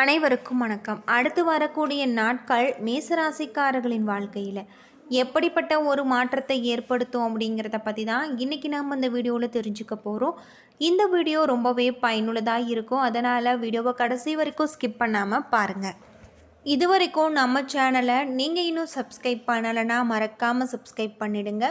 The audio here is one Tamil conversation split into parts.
அனைவருக்கும் வணக்கம். அடுத்து வரக்கூடிய நாட்கள் மேசராசிக்காரர்களின் வாழ்க்கையில். எப்படிப்பட்ட ஒரு மாற்றத்தை ஏற்படுத்தும் அப்படிங்கிறத பற்றி தான் இன்றைக்கி நாம் இந்த வீடியோவில் தெரிஞ்சுக்க போகிறோம் இந்த வீடியோ ரொம்பவே பயனுள்ளதாக இருக்கும். அதனால் வீடியோவை கடைசி வரைக்கும் ஸ்கிப் பண்ணாமல் பாருங்கள் இது வரைக்கும் நம்ம சேனலை நீங்கள் இன்னும் சப்ஸ்கிரைப் பண்ணலைன்னா மறக்காமல் சப்ஸ்கிரைப் பண்ணிடுங்க.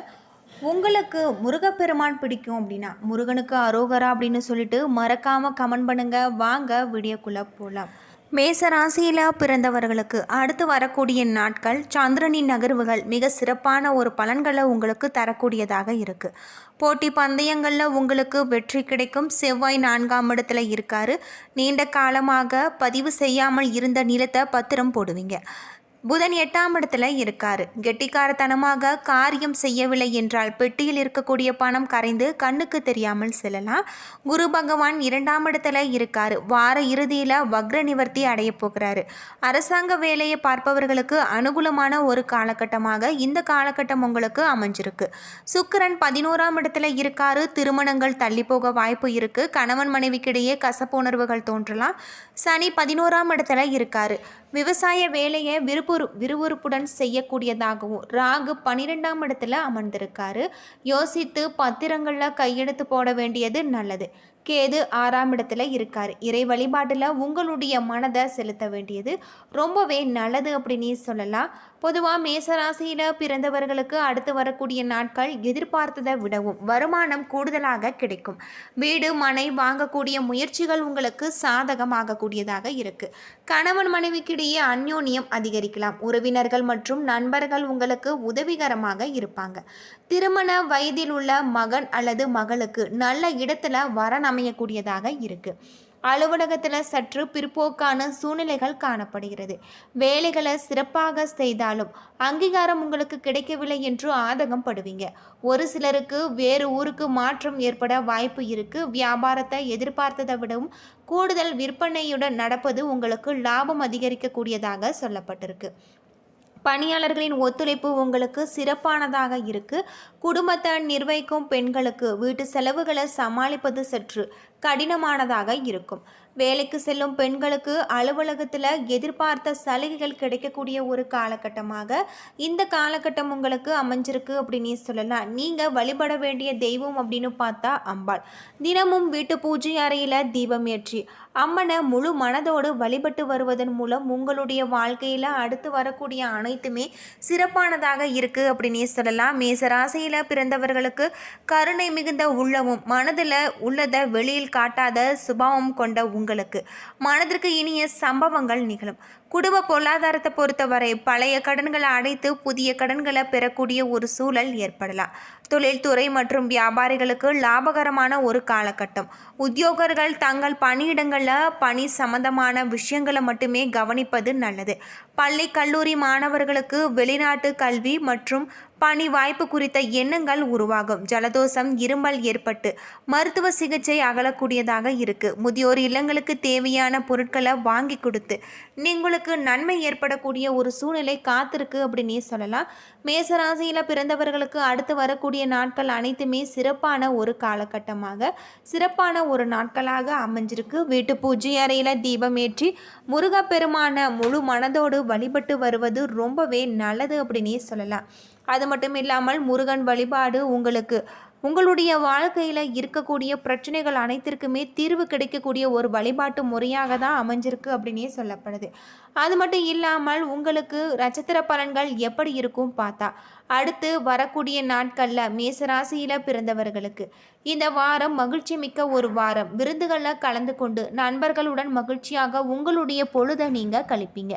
உங்களுக்கு முருகப்பெருமான் பிடிக்கும் அப்படின்னா முருகனுக்கு அரோகரா அப்படின்னு சொல்லிட்டு மறக்காமல் கமெண்ட் பண்ணுங்கள் வாங்க வீடியோக்குள்ளே போகலாம் மேச ராசியில் பிறந்தவர்களுக்கு அடுத்து வரக்கூடிய நாட்கள் சந்திரனின் நகர்வுகள் மிக சிறப்பான ஒரு பலன்களை உங்களுக்கு தரக்கூடியதாக இருக்குது போட்டி பந்தயங்களில் உங்களுக்கு வெற்றி கிடைக்கும். செவ்வாய் நான்காம் இடத்துல இருக்காரு. நீண்ட காலமாக பதிவு செய்யாமல் இருந்த நிலத்தை பத்திரம் போடுவீங்க. புதன் எட்டாம் இடத்துல இருக்காரு. கெட்டிக்காரத்தனமாக காரியம் செய்யவில்லை என்றால் பெட்டியில் இருக்கக்கூடிய பணம் கரைந்து கண்ணுக்கு தெரியாமல் செல்லலாம். குரு பகவான் இரண்டாம் இடத்துல இருக்காரு. வார இறுதியில் வக்ர நிவர்த்தி அடைய போகிறாரு. அரசாங்க வேலையை பார்ப்பவர்களுக்கு அனுகூலமான ஒரு காலகட்டமாக இந்த காலகட்டம் உங்களுக்கு அமைஞ்சிருக்கு. சுக்கிரன் பதினோராம் இடத்துல இருக்காரு. திருமணங்கள் தள்ளி போக வாய்ப்பு இருக்கு. கணவன் மனைவிக்கிடையே கசப்புணர்வுகள் தோன்றலாம். சனி பதினோராம் இடத்துல இருக்காரு. விவசாய வேலையை விருப்ப விருப்புறு விறுவிறுப்புடன் செய்யக்கூடியதாகவும் ராகு பன்னிரெண்டாம் இடத்துல அமர்ந்திருக்காரு. யோசித்து பத்திரங்களில் கையெழுத்து போட வேண்டியது நல்லது. கேது ஆறாம் இடத்துல இருக்கார். இறை வழிபாட்டில் உங்களுடைய மனதை செலுத்த வேண்டியது ரொம்பவே நல்லது அப்படின்னு சொல்லலாம். பொதுவாக மேசராசியில் பிறந்தவர்களுக்கு அடுத்து வரக்கூடிய நாட்கள் எதிர்பார்த்ததை விடவும் வருமானம் கூடுதலாக கிடைக்கும். வீடு மனை வாங்கக்கூடிய முயற்சிகள் உங்களுக்கு சாதகமாகக்கூடியதாக இருக்குது கணவன் மனைவிக்கிடையே அந்யோன்யம் அதிகரிக்கலாம். உறவினர்கள் மற்றும் நண்பர்கள் உங்களுக்கு உதவிகரமாக இருப்பாங்க. திருமண வயதில் உள்ள மகன் அல்லது மகளுக்கு நல்ல இடத்துல வரன் அமையக்கூடியதாக இருக்குது அலுவலகத்தில் சற்று பிற்போக்கான சூழ்நிலைகள் காணப்படுகிறது. வேலைகளை சிறப்பாக செய்தாலும் அங்கீகாரம் உங்களுக்கு கிடைக்கவில்லை என்று ஆதகம் படுவீங்க. ஒரு சிலருக்கு வேறு ஊருக்கு மாற்றம் ஏற்பட வாய்ப்பு இருக்கு. வியாபாரத்தை எதிர்பார்த்ததை விடவும் கூடுதல் விற்பனையுடன் நடப்பது உங்களுக்கு லாபம் அதிகரிக்கக்கூடியதாக சொல்லப்பட்டிருக்கு. பணியாளர்களின் ஒத்துழைப்பு உங்களுக்கு சிறப்பானதாக இருக்கு. குடும்பத்தை நிர்வகிக்கும் பெண்களுக்கு வீட்டு செலவுகளை சமாளிப்பது சற்று கடினமானதாக இருக்கும். வேலைக்கு செல்லும் பெண்களுக்கு அலுவலகத்தில் எதிர்பார்த்த சலுகைகள் கிடைக்கக்கூடிய ஒரு காலகட்டமாக இந்த காலகட்டம் உங்களுக்கு அமைஞ்சிருக்கு அப்படின்னு சொல்லலாம். நீங்கள் வழிபட வேண்டிய தெய்வம் அப்படின்னு பார்த்தா அம்பாள். தினமும் வீட்டு பூஜை அறையில் தீபம் ஏற்றி அம்மனை முழு மனதோடு வழிபட்டு வருவதன் மூலம் உங்களுடைய வாழ்க்கையில் அடுத்து வரக்கூடிய அனைத்துமே சிறப்பானதாக இருக்குது அப்படின்னு சொல்லலாம். மேசராசியில் பிறந்தவர்களுக்கு கருணை மிகுந்த உள்ளமும் மனதில் உள்ளதை வெளியில் காட்டாத சுபாவம் கொண்ட உங்களுக்கு. மனதிற்கு இனிய சம்பவங்கள் நிகழும். குடும்ப பொருளாதாரத்தை பொறுத்தவரை பழைய கடன்களை அடைத்து புதிய கடன்களை பெறக்கூடிய ஒரு சூழல் ஏற்படலாம். தொழில்துறை மற்றும் வியாபாரிகளுக்கு லாபகரமான ஒரு காலகட்டம். உத்தியோகர்கள் தங்கள் பணியிடங்களில் பணி சம்பந்தமான விஷயங்களை மட்டுமே கவனிப்பது நல்லது. பள்ளி கல்லூரி மாணவர்களுக்கு வெளிநாட்டு கல்வி மற்றும் பணி வாய்ப்பு குறித்த எண்ணங்கள் உருவாகும். ஜலதோஷம் இருமல் ஏற்பட்டு மருத்துவ சிகிச்சை அகலக்கூடியதாக இருக்கு. முதியோர் இல்லங்களுக்கு தேவையான பொருட்களை வாங்கி கொடுத்து நீங்களுக்கு நன்மை ஏற்படக்கூடிய ஒரு சூழ்நிலை காத்திருக்கு அப்படின்னே சொல்லலாம். மேசராசியில் பிறந்தவர்களுக்கு அடுத்து வரக்கூடிய நாட்கள் அனைத்துமே சிறப்பான ஒரு காலகட்டமாக சிறப்பான ஒரு நாட்களாக அமைஞ்சிருக்கு. வீட்டு பூஜை அறையில் தீபம் ஏற்றி முருகப்பெருமான முழு மனதோடு வழிபட்டு வருவது ரொம்பவே நல்லது அப்படின்னே சொல்லலாம். அது மட்டும் இல்லாமல் முருகன் வழிபாடு உங்களுக்கு. உங்களுடைய வாழ்க்கையில் இருக்கக்கூடிய பிரச்சனைகள் அனைத்திற்குமே தீர்வு கிடைக்கக்கூடிய ஒரு வழிபாட்டு முறையாக தான் அமைஞ்சிருக்கு அப்படின்னே சொல்லப்படுது. அது மட்டும் இல்லாமல் உங்களுக்கு நட்சத்திர பலன்கள் எப்படி இருக்கும் பார்த்தா அடுத்து வரக்கூடிய நாட்களில் மேசராசியில் பிறந்தவர்களுக்கு. இந்த வாரம் மகிழ்ச்சி மிக்க ஒரு வாரம். விருந்துகளில் கலந்து கொண்டு நண்பர்களுடன் மகிழ்ச்சியாக உங்களுடைய பொழுதை நீங்கள் கழிப்பீங்க.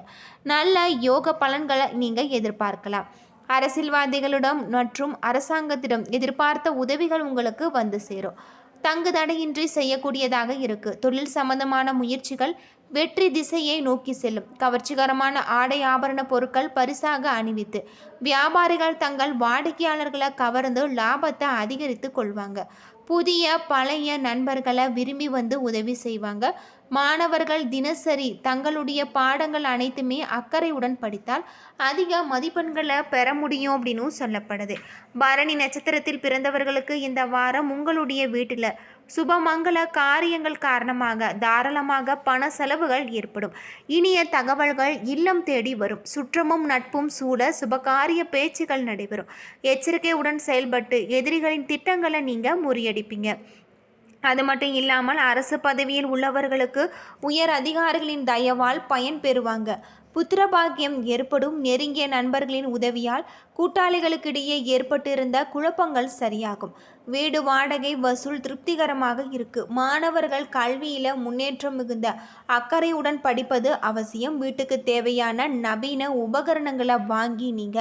நல்ல யோக பலன்களை நீங்கள் எதிர்பார்க்கலாம். அரசியல்வாதிகளிடம் மற்றும் அரசாங்கத்திடம் எதிர்பார்த்த உதவிகள் உங்களுக்கு வந்து சேரும். தங்கு தடையின்றி செய்யக்கூடியதாக இருக்கு. தொழில் சம்பந்தமான முயற்சிகள் வெற்றி திசையை நோக்கி செல்லும். கவர்ச்சிகரமான ஆடை ஆபரண பொருட்கள் பரிசாக அணிவித்து வியாபாரிகள் தங்கள் வாடிக்கையாளர்களை கவர்ந்து லாபத்தை அதிகரித்து கொள்வாங்க. புதிய பழைய நண்பர்களை விரும்பி வந்து உதவி செய்வாங்க. மாணவர்கள் தினசரி தங்களுடைய பாடங்கள் அனைத்துமே அக்கறையுடன் படித்தால் அதிக மதிப்பெண்களை பெற முடியும் அப்படின்னு சொல்லப்படுது. பரணி நட்சத்திரத்தில் பிறந்தவர்களுக்கு இந்த வாரம் உங்களுடைய வீட்டில் சுபமங்கல காரியங்கள் காரணமாக தாராளமாக பண செலவுகள் ஏற்படும். இனிய தகவல்கள் இல்லம் தேடி வரும். சுற்றமும் நட்பும் சூழ சுபகாரிய பேச்சுகள் நடைபெறும். எச்சரிக்கையுடன் செயல்பட்டு எதிரிகளின் திட்டங்களை நீங்கள் முறியடிப்பீங்க. அது மட்டும் இல்லாமல் அரசு பதவியில் உள்ளவர்களுக்கு உயர் அதிகாரிகளின் தயவால் பயன் பெறுவாங்க. புத்திரபாக்கியம் ஏற்படும் நெருங்கிய நண்பர்களின் உதவியால் கூட்டாளிகளுக்கிடையே ஏற்பட்டிருந்த குழப்பங்கள் சரியாகும். வீடு வாடகை வசூல் திருப்திகரமாக இருக்கு. மாணவர்கள் கல்வியில முன்னேற்றம் மிகுந்த அக்கறையுடன் படிப்பது அவசியம். வீட்டுக்கு தேவையான நவீன உபகரணங்களை வாங்கி நீங்க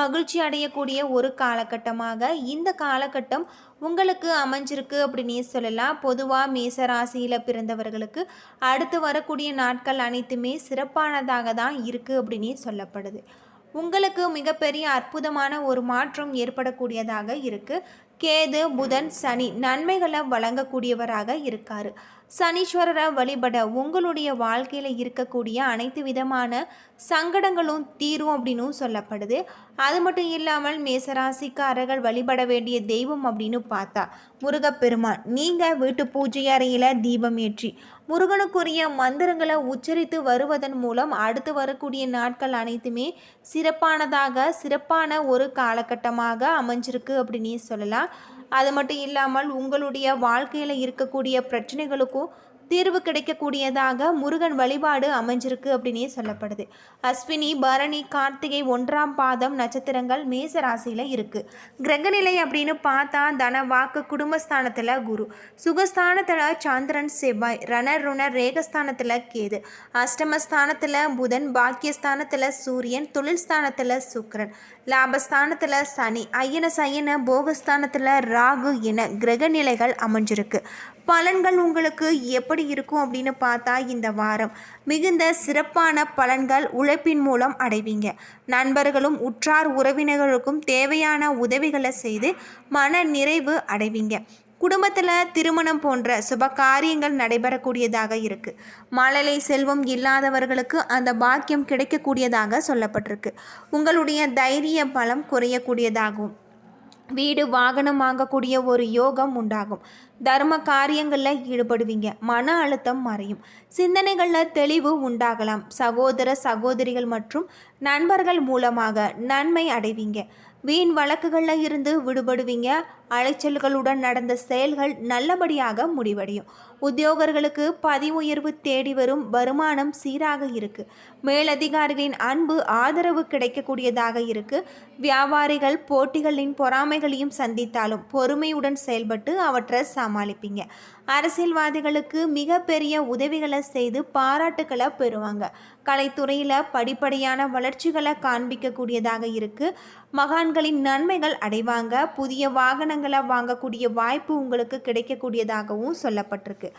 மகிழ்ச்சி அடையக்கூடிய ஒரு காலகட்டமாக இந்த காலகட்டம் உங்களுக்கு அமைஞ்சிருக்கு அப்படின்னு சொல்லலாம். பொதுவாக மேச ராசியில் பிறந்தவர்களுக்கு அடுத்து வரக்கூடிய நாட்கள் அனைத்துமே சிறப்பானதாக தான் இருக்குது அப்படின்னு சொல்லப்படுது. உங்களுக்கு மிகப்பெரிய அற்புதமான ஒரு மாற்றம் ஏற்படக்கூடியதாக இருக்குது கேது புதன் சனி நன்மைகளை வழங்கக்கூடியவராக இருக்கார். சனீஸ்வரரை வழிபட உங்களுடைய வாழ்க்கையில் இருக்கக்கூடிய அனைத்து விதமான சங்கடங்களும் தீரும் அப்படின்னும் சொல்லப்படுது. அது மட்டும் இல்லாமல் மேசராசிக்காரர்கள் வழிபட வேண்டிய தெய்வம் அப்படின்னு பார்த்தா முருகப்பெருமான். நீங்கள் வீட்டு பூஜை அறையில் தீபம் ஏற்றி முருகனுக்குரிய மந்திரங்களை உச்சரித்து வருவதன் மூலம் அடுத்து வரக்கூடிய நாட்கள் அனைத்துமே சிறப்பானதாக சிறப்பான ஒரு காலகட்டமாக அமைஞ்சிருக்கு அப்படின்னு சொல்லலாம். அது மட்டும் இல்லாமல் உங்களுடைய வாழ்க்கையில் இருக்கக்கூடிய பிரச்சனைகளுக்கும் தீர்வு கிடைக்கக்கூடியதாக முருகன் வழிபாடு அமைஞ்சிருக்கு அப்படின்னே சொல்லப்படுது. அஸ்வினி பரணி கார்த்திகை ஒன்றாம் பாதம் நட்சத்திரங்கள் மேச ராசியில் இருக்குது கிரகநிலை அப்படின்னு பார்த்தா தன வாக்கு குடும்பஸ்தானத்தில் குரு. சுகஸ்தானத்தில் சந்திரன் செவ்வாய். ரணர் ருணர் ரேகஸ்தானத்தில் கேது. அஷ்டமஸ்தானத்தில் புதன் பாக்கியஸ்தானத்தில் சூரியன் தொழில் ஸ்தானத்தில் சுக்கரன். லாபஸ்தானத்தில் சனி ஐயன சையன போகஸ்தானத்தில் ராகு என கிரகநிலைகள் அமைஞ்சிருக்கு. பலன்கள் உங்களுக்கு எப்படி இருக்கும் அப்படின்னு பார்த்தா இந்த வாரம். மிகுந்த சிறப்பான பலன்கள் உழைப்பின் மூலம் அடைவீங்க. நண்பர்களும் உற்றார் உறவினர்களுக்கும் தேவையான உதவிகளை செய்து மன நிறைவு அடைவீங்க. குடும்பத்தில் திருமணம் போன்ற சுப காரியங்கள் நடைபெறக்கூடியதாக இருக்குது மழலை செல்வம் இல்லாதவர்களுக்கு அந்த பாக்கியம் கிடைக்கக்கூடியதாக சொல்லப்பட்டிருக்கு. உங்களுடைய தைரிய பலம் குறையக்கூடியதாகும். வீடு வாகனம் வாங்கக்கூடிய ஒரு யோகம் உண்டாகும். தர்ம காரியங்களில் ஈடுபடுவீங்க. மன அழுத்தம் மறையும். சிந்தனைகளில் தெளிவு உண்டாகலாம். சகோதர சகோதரிகள் மற்றும் நண்பர்கள் மூலமாக நன்மை அடைவீங்க. வீண் வழக்குகளில் இருந்து விடுபடுவீங்க. அலைச்சல்களுடன் நடந்த செயல்கள் நல்லபடியாக முடிவடையும். உத்தியோகர்களுக்கு பதிவு உயர்வு தேடி வரும் வருமானம் சீராக இருக்கு. மேலதிகாரிகளின் அன்பு ஆதரவு கிடைக்கக்கூடியதாக இருக்கு. வியாபாரிகள் போட்டிகளின் பொறாமைகளையும் சந்தித்தாலும் பொறுமையுடன் செயல்பட்டு அவற்றை சமாளிப்பீங்க. அரசியல்வாதிகளுக்கு மிகப்பெரிய உதவிகளை செய்து பாராட்டுக்களை பெறுவாங்க. கலைத்துறையில் படிப்படியான வளர்ச்சிகளை காண்பிக்கக்கூடியதாக இருக்குது மகான்களின் நன்மைகள் அடைவாங்க. புதிய வாகனங்களை வாங்கக்கூடிய வாய்ப்பு உங்களுக்கு கிடைக்கக்கூடியதாகவும் சொல்லப்பட்டிருக்கு.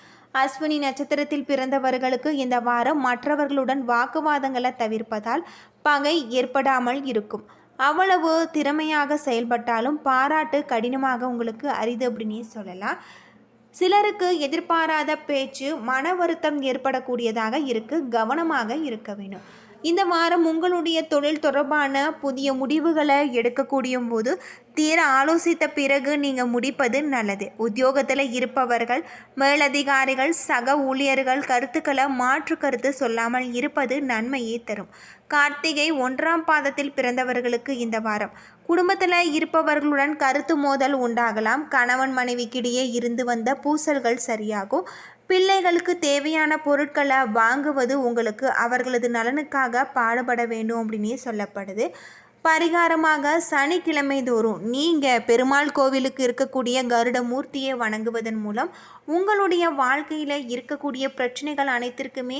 அஸ்வினி நட்சத்திரத்தில் பிறந்தவர்களுக்கு இந்த வாரம் மற்றவர்களுடன் வாக்குவாதங்களை தவிர்ப்பதால் பகை ஏற்படாமல் இருக்கும். அவ்வளவு திறமையாக செயல்பட்டாலும் பாராட்டு கடினமாக உங்களுக்கு அரிது அப்படின்னே சொல்லலாம். சிலருக்கு எதிர்பாராத பேச்சு மன வருத்தம் ஏற்படக்கூடியதாக இருக்கு கவனமாக இருக்க வேண்டும். இந்த வாரம் உங்களுடைய தொழில் தொடர்பான புதிய முடிவுகளை எடுக்கக்கூடிய போது தீர ஆலோசித்த பிறகு நீங்கள் முடிப்பது நல்லது. உத்தியோகத்தில் இருப்பவர்கள் மேலதிகாரிகள் சக ஊழியர்கள் கருத்துக்களை மாற்று கருத்து சொல்லாமல் இருப்பது நன்மையை தரும். கார்த்திகை ஒன்றாம் பாதத்தில் பிறந்தவர்களுக்கு இந்த வாரம் குடும்பத்தில் இருப்பவர்களுடன் கருத்து மோதல் உண்டாகலாம். கணவன் மனைவிக்கிடையே இருந்து வந்த பூசல்கள் சரியாகும். பிள்ளைகளுக்கு தேவையான பொருட்களை வாங்குவது உங்களுக்கு அவர்களது நலனுக்காக பாடுபட வேண்டும் அப்படின்னே சொல்லப்படுது. பரிகாரமாக சனிக்கிழமை தோறும் நீங்கள் பெருமாள் கோவிலுக்கு இருக்கக்கூடிய கருட மூர்த்தியை வணங்குவதன் மூலம் உங்களுடைய வாழ்க்கையில் இருக்கக்கூடிய பிரச்சனைகள் அனைத்திற்குமே